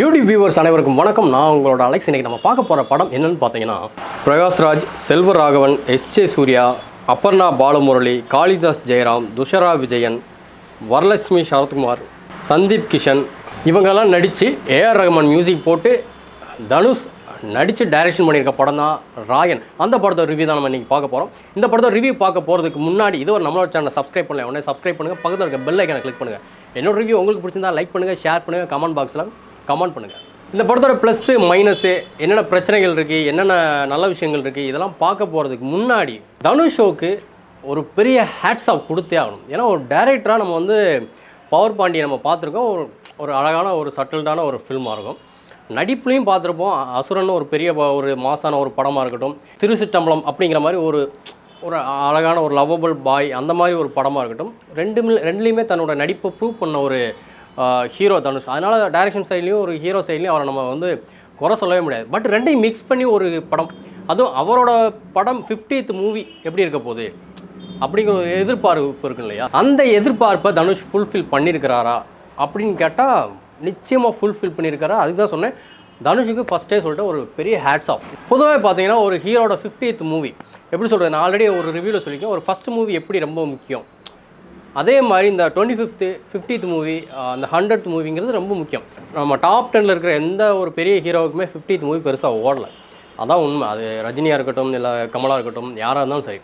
YouTube viewers அனைவருக்கும் வணக்கம். நான் உங்களோட அலெக்ஸ். இன்னைக்கு நம்ம பார்க்க போகிற படம் என்னன்னு பார்த்தீங்கன்னா பிரகாஷ்ராஜ் செல்வராகவன் எஸ் ஜே சூர்யா அப்பர்ணா பாலமுரளி காளிதாஸ் ஜெயராம் துஷரா விஜயன் வரலட்சுமி சரத்குமார் சந்தீப் கிஷன் இவங்கெல்லாம் நடித்து ஏஆர் ரஹ்மான் மியூசிக் போட்டு தனுஷ் நடித்து டைரக்ஷன் பண்ணியிருக்க படம் தான் ராயன். அந்த படத்தோட ரிவ்யூ தான் நம்ம இன்றைக்கி பார்க்க போகிறோம் இந்த படத்தோட ரிவ்யூ பார்க்க போகிறதுக்கு முன்னாடி இது ஒரு நம்மளோட சேனலை சப்ஸ்கிரைப் பண்ணல உடனே சப்ஸ்கிரைப் பண்ணுங்கள் பக்கத்தில் இருக்க பெல் ஐக்கனை கிளிக் பண்ணுங்கள் என்னோட ரிவ்யூ உங்களுக்கு பிடிச்சிருந்தா லைக் பண்ணுங்கள் ஷேர் பண்ணுங்கள் கமெண்ட் பாக்ஸில் கமெண்ட் பண்ணுங்கள் இந்த படத்தோட ப்ளஸ்ஸு மைனஸு என்னென்ன பிரச்சனைகள் இருக்குது என்னென்ன நல்ல விஷயங்கள் இருக்குது இதெல்லாம் பார்க்க போகிறதுக்கு முன்னாடி தனுஷ் ஷோக்கு ஒரு பெரிய ஹேட்ஸ் ஆஃப் கொடுத்தே ஆகணும். ஏன்னா ஒரு டேரக்டராக நம்ம வந்து பவர் பாண்டியை நம்ம பார்த்துருக்கோம். ஒரு ஒரு அழகான ஒரு சட்டில்டான ஒரு ஃபில்மாக இருக்கும். நடிப்புலையும் பார்த்துருப்போம். அசுரன் ஒரு பெரிய ஒரு மாசான ஒரு படமாக இருக்கட்டும். திருச்சிட்டம்பலம் அப்படிங்கிற மாதிரி ஒரு ஒரு அழகான ஒரு லவ்வபிள் பாய் அந்த மாதிரி ஒரு படமாக இருக்கட்டும். ரெண்டுமே ரெண்டுலேயுமே தன்னோட நடிப்பை ப்ரூவ் பண்ண ஒரு ஹீரோ தனுஷ். அதனால் டைரக்ஷன் சைட்லேயும் ஒரு ஹீரோ சைட்லேயும் அவரை நம்ம வந்து குறை சொல்லவே முடியாது. பட் ரெண்டையும் மிக்ஸ் பண்ணி ஒரு படம். அதுவும் அவரோட படம் 50th மூவி எப்படி இருக்க போகுது? அப்படிங்கிற ஒரு எதிர்பார்ப்பு இருக்கு இல்லையா? அந்த எதிர்பார்ப்பை தனுஷ் ஃபுல்ஃபில் பண்ணியிருக்கிறாரா அப்படின்னு கேட்டால் நிச்சயமாக ஃபுல்ஃபில் பண்ணியிருக்காரா அதுக்கு தான் சொன்னேன். தனுஷுக்கு ஃபஸ்ட்டே சொல்லிட்டு ஒரு பெரிய ஹேட்ஸ் ஆஃப் பொதுவாக பார்த்தீங்கன்னா ஒரு ஹீரோட 50th மூவி எப்படி சொல்கிறது நான் ஆல்ரெடி ஒரு ரிவ்யூவில் சொல்லியிருக்கேன். ஒரு ஃபஸ்ட் மூவி எப்படி ரொம்ப முக்கியம்? அதே மாதிரி இந்த டுவெண்ட்டி ஃபிஃப்த்து ஃபிஃப்டித் மூவி அந்த ஹண்ட்ரட் மூவிங்கிறது ரொம்ப முக்கியம். நம்ம டாப் டெனில் இருக்கிற எந்த ஒரு பெரிய ஹீரோவுக்குமே 50th மூவி பெருசாக ஓடலை. அதான் உண்மை. அது ரஜினியாக இருக்கட்டும் இல்லை கமலாக இருக்கட்டும் யாராக இருந்தாலும் சரி.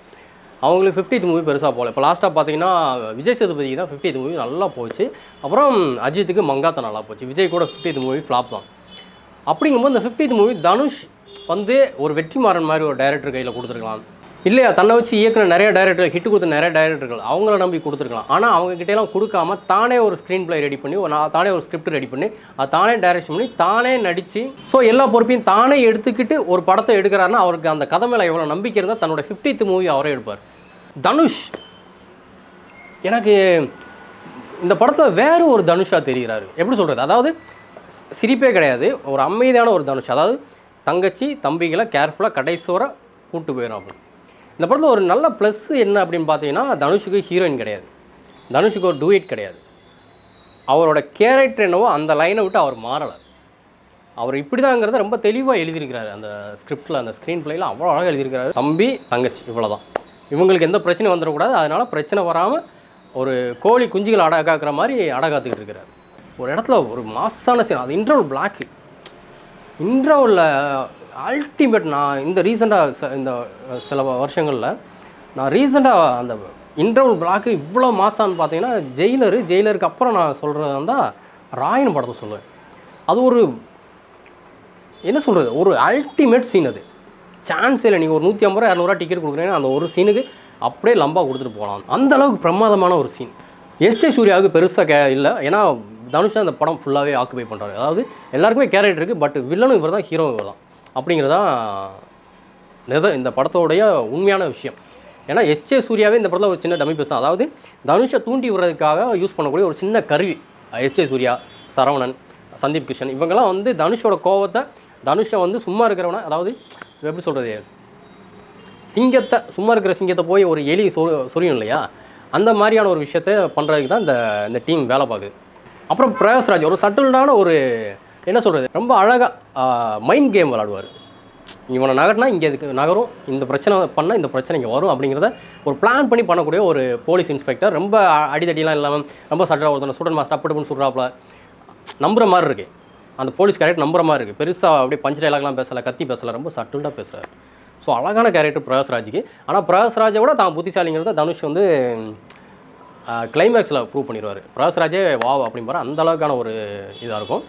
அவங்களுக்கு 50th மூவி பெருசாக போகல. இப்போ லாஸ்ட்டாக பார்த்தீங்கன்னா விஜய் சேதுபதிக்கு தான் 50th மூவி நல்லா போச்சு. அப்புறம் அஜித்துக்கு மங்காத்தா நல்லா போச்சு. விஜய் கூட 50th மூவி ஃப்ளாப் தான். அப்படிங்கும்போது இந்த 50th மூவி தனுஷ் வந்து ஒரு வெற்றிமாறன் மாதிரி ஒரு டைரக்டர் கையில் கொடுத்துருக்கலாம். இல்லையா தன்னை வச்சு இயக்குன நிறைய டைரக்டர் ஹிட் கொடுத்த நிறைய டைரக்டர்கள் அவங்கள நம்பி கொடுத்துருக்கலாம். ஆனால் அவங்க கிட்டேலாம் கொடுக்காம தானே ஒரு ஸ்க்ரீன் பிளே ரெடி பண்ணி ஒரு தானே ஒரு ஸ்கிரிப்ட் ரெடி பண்ணி அது தானே டைரக்ஷன் பண்ணி தானே நடித்து ஸோ எல்லா பொறுப்பையும் தானே எடுத்துக்கிட்டு ஒரு படத்தை எடுக்கிறாருன்னா அவருக்கு அந்த கதை மேலே எவ்வளோ நம்பிக்கை இருந்தால் தன்னோட 50th மூவி அவரே எடுப்பார். தனுஷ். எனக்கு இந்த படத்தில் வேறு ஒரு தனுஷாக தெரிகிறாரு. எப்படி சொல்கிறது அதாவது சிரிப்பே கிடையாது. ஒரு அமைதியான ஒரு தனுஷ். அதாவது தங்கச்சி தம்பிகளை கேர்ஃபுல்லாக கடைசி கூப்பிட்டு போயிடும் அப்படி இந்த படத்தில் ஒரு நல்ல ப்ளஸ் என்ன அப்படின்னு பார்த்தீங்கன்னா தனுஷுக்கு ஹீரோயின் கிடையாது. தனுஷுக்கு ஒரு டூயிட் கிடையாது. அவரோட கேரக்டர் என்னவோ அந்த லைனை விட்டு அவர் மாறலை. அவர் இப்படி தாங்கிறத ரொம்ப தெளிவாக எழுதியிருக்கிறாரு. அந்த ஸ்கிரிப்டில் அந்த ஸ்க்ரீன் பிளேயில் அவ்வளோ அழகாக எழுதியிருக்கிறாரு. தம்பி தங்கச்சி இவ்வளோதான் இவங்களுக்கு எந்த பிரச்சனையும் வந்துடக்கூடாது. அதனால் பிரச்சனை வராமல் ஒரு கோழி குஞ்சுகள் அடகாக்கிற மாதிரி அடகாத்துக்கிட்டு இருக்கிறார். ஒரு இடத்துல ஒரு மாசான சீன் அது இன்டர்வல் பிளாக்கு இன்டர்வலில் அல்டிமேட் நான் இந்த ரீசெண்டாக இந்த சில வருஷங்களில் நான் ரீசெண்டாக அந்த இன்டர்வல் பிளாக்கு இவ்வளோ மாசான்னு பார்த்தீங்கன்னா ஜெயிலரு ஜெயிலருக்கு அப்புறம் நான் சொல்கிறது வந்தால் ராயன் படத்தை சொல்லுவேன். அது ஒரு என்ன சொல்கிறது ஒரு அல்டிமேட் சீன் அது. சான்ஸ் இல்லை நீங்கள் ஒரு நூற்றி ஐம்பது ரூபா இரநூறுவா டிக்கெட் கொடுக்குறீங்கன்னா அந்த ஒரு சீனுக்கு அப்படியே லம்பா கொடுத்துட்டு போகலாம். அந்த அளவுக்கு பிரமாதமான ஒரு சீன் எஸ் ஜே சூர்யாவுக்கு பெருசாக கே இல்லை. ஏன்னா தனுஷ் அந்த படம் ஃபுல்லாகவே ஆக்குபை பண்ணுறாரு அதாவது எல்லாருக்குமே கேரக்டர் இருக்குது பட் வில்லனும் இவர் தான் ஹீரோ இவர் தான் அப்படிங்கிறதான் நித இந்த படத்தோடைய உண்மையான விஷயம். ஏன்னா எஸ்ஜே சூர்யாவே இந்த படத்தில் ஒரு சின்ன டமி பீஸ் தான். அதாவது தனுஷை தூண்டி விடுறதுக்காக யூஸ் பண்ணக்கூடிய ஒரு சின்ன கருவி எஸ்ஜே சூர்யா சரவணன் சந்தீப் கிஷன் இவங்கெல்லாம் வந்து தனுஷோட கோவத்தை தனுஷை வந்து சும்மா இருக்கிறவன அதாவது எப்படி சொல்கிறது சிங்கத்தை சும்மா இருக்கிற சிங்கத்தை போய் ஒரு எலி சொ சொரியும் இல்லையா? அந்த மாதிரியான ஒரு விஷயத்த பண்ணுறதுக்கு தான் இந்த இந்த டீம் வேலை பார்க்குது. அப்புறம் பிரகாஷ்ராஜ் ஒரு சட்டில்டான ஒரு என்ன சொல்கிறது ரொம்ப அழகாக மைண்ட் கேம் விளாடுவார் இவனை நகர்னா இங்கே இதுக்கு நகரும் இந்த பிரச்சனை பண்ணால் இந்த பிரச்சனை இங்கே வரும் அப்படிங்கிறத ஒரு பிளான் பண்ணி பண்ணக்கூடிய ஒரு போலீஸ் இன்ஸ்பெக்டர் ரொம்ப அடிதடிலாம் இல்லாமல் ரொம்ப சட்டராக ஒருத்தனை ஸ்டூடெண்ட் மாஸ்டர் அப்படி பண்ணி சுடுறாப்புல மாதிரி இருக்குது அந்த போலீஸ் கேரக்டர் நம்புற மாதிரி இருக்குது பெருசாக அப்படியே பஞ்ச் டைலாக்லாம் பேசலை கத்தி பேசலை ரொம்ப சட்டில்டாக பேசுகிறார் ஸோ அழகான கேரக்டர் பிரகாஷ்ராஜுக்கு ஆனால் பிரகாஷ்ராஜை விட தான் புத்திசாலிங்கிறத தனுஷ் வந்து கிளைமேக்ஸில் ப்ரூவ் பண்ணிடுவார் பிரகாஷ்ராஜே வாவ் அப்படிம்பார். அந்த அளவுக்கான ஒரு இதாக இருக்கும்.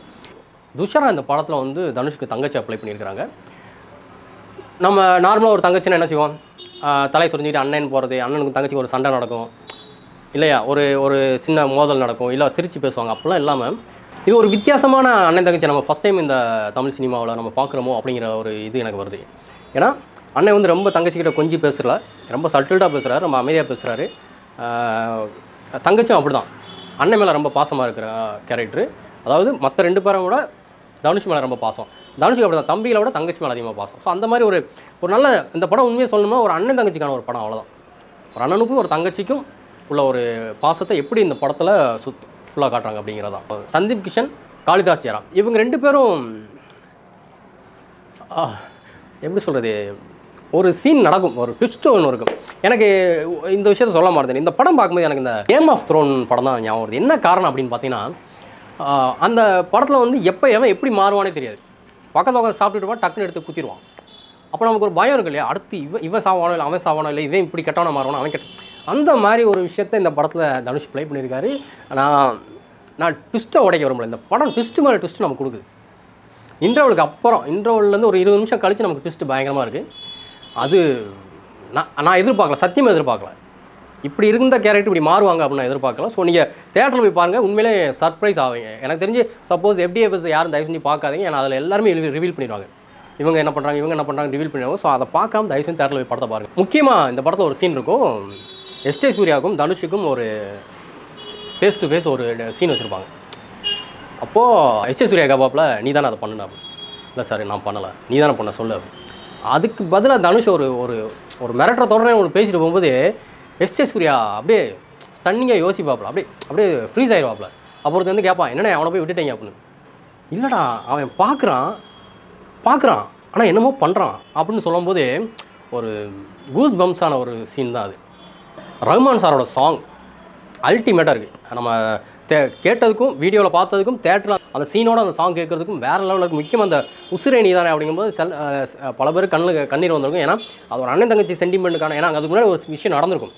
துஷரா இந்த படத்தில் வந்து தனுஷ்க்கு தங்கச்சி அப்ளை பண்ணியிருக்கிறாங்க நம்ம நார்மலாக ஒரு தங்கச்சின்னா என்ன செய்வோம்? தலை சுரிஞ்சிட்டு அண்ணன் போகிறது அண்ணனுக்கு தங்கச்சிக்கு ஒரு சண்டை நடக்கும். இல்லையா? ஒரு ஒரு சின்ன மோதல் நடக்கும். இல்லை சிரித்து பேசுவாங்க. அப்படிலாம் இல்லாமல் இது ஒரு வித்தியாசமான அண்ணன் தங்கச்சி நம்ம ஃபஸ்ட் டைம் இந்த தமிழ் சினிமாவில் நம்ம பார்க்குறோமோ அப்படிங்கிற ஒரு இது எனக்கு வருது. ஏன்னா அண்ணன் வந்து ரொம்ப தங்கச்சிக்கிட்ட கொஞ்சி பேசுகிறல ரொம்ப சட்டில்டாக பேசுகிறாரு ரொம்ப அமைதியாக பேசுகிறாரு தங்கச்சியும் அப்படி தான் அண்ணன் மேலே ரொம்ப பாசமாக இருக்கிற கேரக்டரு அதாவது மற்ற ரெண்டு பேரை விட தனுஷ் மேலே ரொம்ப பாசம். தனுஷுக்கு அப்படி தான் தம்பிகளை விட தங்கச்சி மேலே அதிகமாக பாசம். ஸோ அந்த மாதிரி ஒரு ஒரு நல்ல இந்த படம் உண்மையாக சொல்லணுமா ஒரு அண்ணன் தங்கச்சிக்கான ஒரு படம் அவ்வளோதான் ஒரு அண்ணனுக்கும் ஒரு தங்கச்சிக்கும் உள்ள ஒரு பாசத்தை எப்படி இந்த படத்தில் சுத் ஃபுல்லாக காட்டுறாங்க அப்படிங்கிறதான் சந்தீப் கிஷன் காளிதாஸ் ஜெயராம். இவங்க ரெண்டு பேரும் எப்படி சொல்கிறது ஒரு சீன் நடக்கும். ஒரு ட்விஸ்ட் ஒன்று இருக்கும். எனக்கு இந்த விஷயத்த சொல்ல மாட்டேன் இந்த படம் பார்க்கும்போது எனக்கு இந்த கேம் ஆஃப் த்ரோன் படம் தான் ஞாபகம் வருது. என்ன காரணம் அப்படின்னு பார்த்தீங்கன்னா அந்த படத்தில் வந்து எப்போ எவன் எப்படி மாறுவானே தெரியாது. பக்கத்து உட்காந்து சாப்பிட்டுட்டு டக்குன்னு எடுத்து குத்திடுவான். அப்போ நமக்கு ஒரு பயம் இருக்கு இல்லையா? அடுத்து இவ இவன் சாவானோ இல்லை அவன் சாவானோ இல்லை இவன் இப்படி கெட்டவன மாறுவானோ அவன் கெட்ட அந்த மாதிரி ஒரு விஷயத்தை இந்த படத்தில் தனுஷ் ப்ளே பண்ணியிருக்காரு. நான் நான் ட்விஸ்ட்டை உடைக்க விரும்பல. இந்த படம் ட்விஸ்ட்டு மேலே ட்விஸ்ட்டு நமக்கு கொடுக்குது. இன்டர்வலுக்கு அப்புறம் இன்டர்வல்லேருந்து ஒரு இருபது நிமிஷம் கழிச்சு நமக்கு ட்விஸ்ட்டு பயங்கரமாக இருக்குது அது நான் நான் எதிர்பார்க்கல சத்தியமாக எதிர்பார்க்கல. இப்படி இருந்த கேரக்டர் இப்படி மாறுவாங்க அப்படின்னு நான் எதிர்பார்க்கல. ஸோ நீங்கள் தேட்டரில் போய் பாருங்கள் உண்மையிலே சர்ப்ரைஸ் ஆவீங்க. எனக்கு தெரிஞ்சு சப்போஸ் எஃப்டிஎஃப்எஸ் யாரும் தயவு செஞ்சு பார்க்காதீங்க. ஏன்னா அதில் எல்லாருமே ரிவீல் பண்ணிடுவாங்க. இவங்க என்ன பண்ணுறாங்க இவங்க என்ன பண்ணுறாங்க ரிவீல் பண்ணிடுவாங்க. ஸோ அதை பார்க்காம தயவு செஞ்சு தேட்டரில் போய் படத்தை பாருங்கள் முக்கியமாக இந்த படத்தில் ஒரு சீன் இருக்கும். எஸ்ஜே சூர்யாவுக்கும் தனுஷுக்கும் ஒரு ஃபேஸ் டு ஃபேஸ் ஒரு சீன் வச்சுருப்பாங்க. அப்போது எஸ்ஜே சூர்யா கபாப்பில் நீ தானே அதை பண்ணுன? இல்லை சார் நான் பண்ணலை. நீ தானே பண்ண சொல்லு அப்படி. அதுக்கு பதிலாக தனுஷ் ஒரு ஒரு ஒரு மிரட்டுற தொடரே ஒன்று பேசிட்டு போகும்போது எஸ்ஏ சூர்யா அப்படியே ஸ்டன்னிங்காக யோசிப்பாப்புல அப்படியே அப்படியே ஃப்ரீஸ் ஆயிடுவாப்புல அப்போ வந்து கேட்பான் என்னண்ணே அவனை போய் விட்டுட்டீங்க அப்படின்னு. இல்லைடா அவன் பார்க்குறான் பார்க்குறான் ஆனால் என்னமோ பண்ணுறான் அப்படின்னு சொல்லும்போது ஒரு கூஸ் பம்ஸான ஒரு சீன் தான் அது. ரஹ்மான் சாரோட சாங் அல்டிமேட்டாக இருக்குது நம்ம தே கேட்டதுக்கும் வீடியோவில் பார்த்ததுக்கும் தேட்டரில் அந்த சீனோட அந்த சாங் கேட்குறதுக்கும் வேறு லெவலில் இருக்கும் அந்த உசிரை நீ தானே அப்படிங்கும்போது செல் பல பேர் கண்ணில் கண்ணீர் வந்திருக்கும். ஏன்னா அது ஒரு அண்ணன் தங்கச்சி சென்டிமெண்ட்டுக்கான ஏன்னா அதுக்கு முன்னாடி ஒரு விஷயம் நடந்திருக்கும்.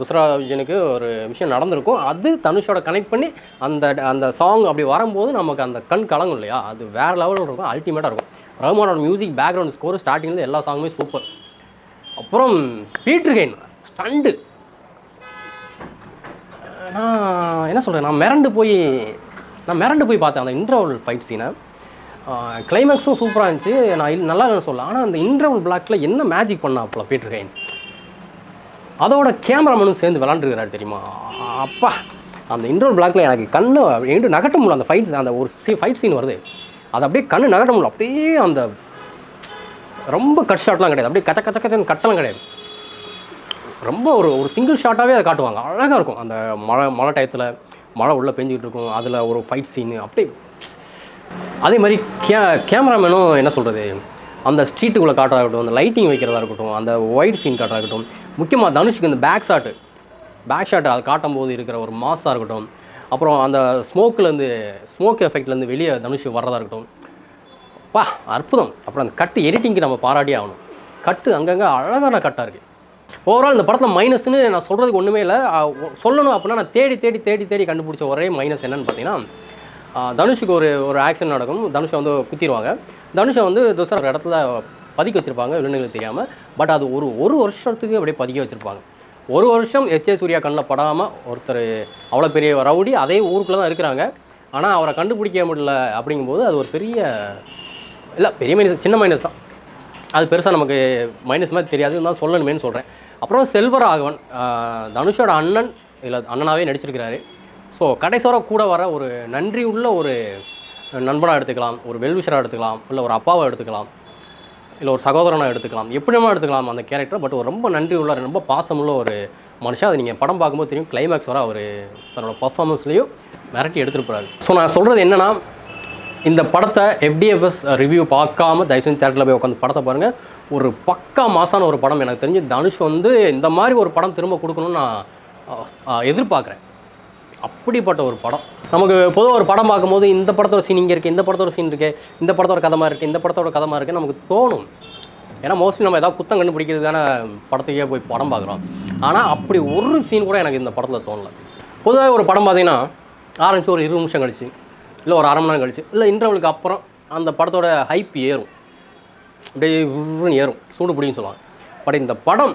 துஸ்ரா விஜயனுக்கு ஒரு விஷயம் நடந்திருக்கும். அது தனுஷோட கனெக்ட் பண்ணி அந்த அந்த சாங் அப்படி வரும்போது நமக்கு அந்த கண் கலங்கும் இல்லையா? அது வேறு லெவலில் இருக்கும் அல்டிமேட்டாக இருக்கும். ரஹ்மானோட மியூசிக் பேக்ரவுண்ட் ஸ்கோர் ஸ்டார்டிங்லேருந்து எல்லா சாங்குமே சூப்பர் அப்புறம் பீட்ரு கெயின் ஸ்டண்டு நான் என்ன சொல்கிறேன் நான் மிரண்டு போய் நான் மிரண்டு போய் பார்த்தேன் அந்த இன்டர்வல் ஃபைட் சீனை கிளைமேக்ஸும் சூப்பராக இருந்துச்சு. நான் நல்லா இல்லைன்னு சொல்ல ஆனால் அந்த இன்டர்வல் பிளாக்கில் என்ன மேஜிக் பண்ணாப்புல பீட்டர் கைன் அதோட கேமராமேனும் சேர்ந்து விளாண்டுருக்கிறாரு தெரியுமா? அப்பா! அந்த இன்டர்வல் பிளாக்கில் எனக்கு கண்ணு எங்கிட்ட நகட்ட முடியல. அந்த ஃபைட்ஸ் அந்த ஒரு சீ ஃபைட் சீன் வருது. அது அப்படியே கண்ணு நகட்ட முடியல. அப்படியே அந்த ரொம்ப கட் ஷாட்லாம் கிடையாது. அப்படியே கச்ச கச்ச கச்சன்னு கட்டலாம் கிடையாது. ரொம்ப ஒரு ஒரு சிங்கிள் ஷாட்டாகவே அதை காட்டுவாங்க. அழகாக இருக்கும். அந்த மழை மழை டயத்தில் மழை உள்ளே பெஞ்சிக்கிட்டு இருக்கும் அதில் ஒரு ஃபைட் சீனு அப்படியே. அதே மாதிரி கே கேமராமேனும் என்ன சொல்கிறது அந்த ஸ்ட்ரீட்டுக்குள்ளே காட்டுறதா இருக்கட்டும் அந்த லைட்டிங் வைக்கிறதா இருக்கட்டும் அந்த ஒயிட் சீன் காட்டுறதா இருக்கட்டும் முக்கியமாக தனுஷுக்கு இந்த பேக் ஷாட்டு பேக் ஷாட்டு அதை காட்டும் போது இருக்கிற ஒரு மாஸாக இருக்கட்டும் அப்புறம் அந்த ஸ்மோக்லேருந்து ஸ்மோக் எஃபெக்ட்லேருந்து வெளியே தனுஷ் வர்றதா இருக்கட்டும். பா அற்புதம். அப்புறம் அந்த கட்டு எடிட்டிங்க்கு நம்ம பாராட்டியே ஆகணும். கட்டு அங்கங்கே அழகான கட்டாக இருக்குது ஓவரால் இந்த படத்தில் மைனஸ்னு நான் சொல்கிறதுக்கு ஒன்றுமே இல்லை. சொல்லணும் அப்படின்னா நான் தேடி தேடி தேடி தேடி கண்டுபிடிச்ச ஒரே மைனஸ் என்னன்னு பார்த்தீங்கன்னா தனுஷுக்கு ஒரு ஒரு ஆக்சிடென்ட் நடக்கும். தனுஷை வந்து குத்திடுவாங்க தனுஷை வந்து தோசை ஒரு இடத்துல பதுக்கி வச்சுருப்பாங்க விலங்குகளுக்கு தெரியாமல் பட் அது ஒரு ஒரு வருஷத்துக்கு அப்படியே பதுக்கி வச்சுருப்பாங்க. ஒரு வருஷம் எஸ்ஜே சூர்யா கண்ணில் படாமல் ஒருத்தர் அவ்வளோ பெரிய ரவுடி அதே ஊருக்குள்ளே தான் இருக்கிறாங்க. ஆனால் அவரை கண்டுபிடிக்க முடியல அப்படிங்கும்போது அது ஒரு பெரிய இல்லை பெரிய மைனஸ் சின்ன மைனஸ் தான். அது பெருசாக நமக்கு மைனஸ் மாதிரி தெரியாது. இருந்தாலும் சொல்லணுமேனு சொல்கிறேன் அப்புறம் செல்வராகவன் தனுஷோட அண்ணன் இல்லை அண்ணனாகவே நடிச்சிருக்கிறாரு. ஸோ கடைசிவர கூட வர ஒரு நன்றி உள்ள ஒரு நண்பனாக எடுத்துக்கலாம். ஒரு வெல்விஷராக எடுத்துக்கலாம். இல்லை ஒரு அப்பாவை எடுத்துக்கலாம். இல்லை ஒரு சகோதரனாக எடுத்துக்கலாம். எப்படிமா எடுத்துக்கலாம் அந்த கேரக்டர் பட் ஒரு ரொம்ப நன்றி உள்ள ரொம்ப பாசமுள்ள ஒரு மனுஷன். அது நீங்கள் படம் பார்க்கும்போது தெரியும் கிளைமேக்ஸ் வர அவர் தன்னோட பர்ஃபார்மன்ஸ்லேயும் மிரட்டி எடுத்துகிட்டு போகிறாரு ஸோ நான் சொல்கிறது என்னென்னா இந்த படத்தை எஃப்டிஎஃப்எஸ் ரிவ்யூ பார்க்காம தயவுசெய்து தேட்டரில் போய் உட்காந்து படத்தை பாருங்கள் ஒரு பக்கா மாசான ஒரு படம் எனக்கு தெரிஞ்சு தனுஷ் வந்து இந்த மாதிரி ஒரு படம் திரும்ப கொடுக்கணும்னு நான் எதிர்பார்க்குறேன். அப்படிப்பட்ட ஒரு படம். நமக்கு பொதுவாக ஒரு படம் பார்க்கும்போது இந்த படத்தோட சீன் இங்கே இருக்குது இந்த படத்தோட சீன் இருக்குது இந்த படத்தோட கதமாக இருக்குது இந்த படத்தோட கதமாக இருக்குது நமக்கு தோணும். ஏன்னா மோஸ்ட்லி நம்ம ஏதாவது குத்தம் கண்டுபிடிக்கிறது தானே படத்துக்கே போய் படம் பார்க்குறோம். ஆனால் அப்படி ஒரு சீன் கூட எனக்கு இந்த படத்தில் தோணல. பொதுவாக ஒரு படம் பார்த்தீங்கன்னா ஆரம்பிச்சு ஒரு இருபது நிமிஷம் கழிச்சு. இல்லை ஒரு அரை மணி நேரம் கழிச்சு இல்லை இன்டர்வலுக்கு அப்புறம் அந்த படத்தோட ஹைப் ஏறும். அப்படியே விறுவிறுன்னு ஏறும். சூடு பிடின்னு சொல்லுவாங்க. பட் இந்த படம்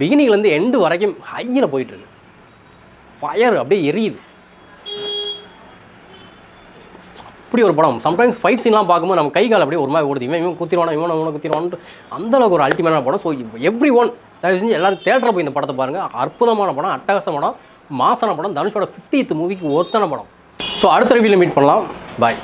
பிகினிங்லேருந்து எண்டு வரைக்கும் ஹையில் போயிட்டுருக்கு ஃபயர் அப்படியே எரியுது. அப்படி ஒரு படம். சம்டைம்ஸ் ஃபைட் சீன்லாம் பார்க்கும்போது நம்ம கை கால் அப்படியே ஒரு மாதிரி ஓடுது. இவன் இவன் குத்திடுவானா இவன் இவனை குத்திடுவான்ட்டு அந்த அளவுக்கு ஒரு அல்டிமேட்டான படம். ஸோ எவ்ரி ஒன் தயவு செஞ்சு எல்லாரும் தேட்டரில் போய் இந்த படத்தை பாருங்கள் அற்புதமான படம் அட்டகாச படம் மாசான படம். தனுஷோட 50th மூவிக்கு ஒருத்தான படம். ஸோ அடுத்த ரிவியூவில் மீட் பண்ணலாம். பாய்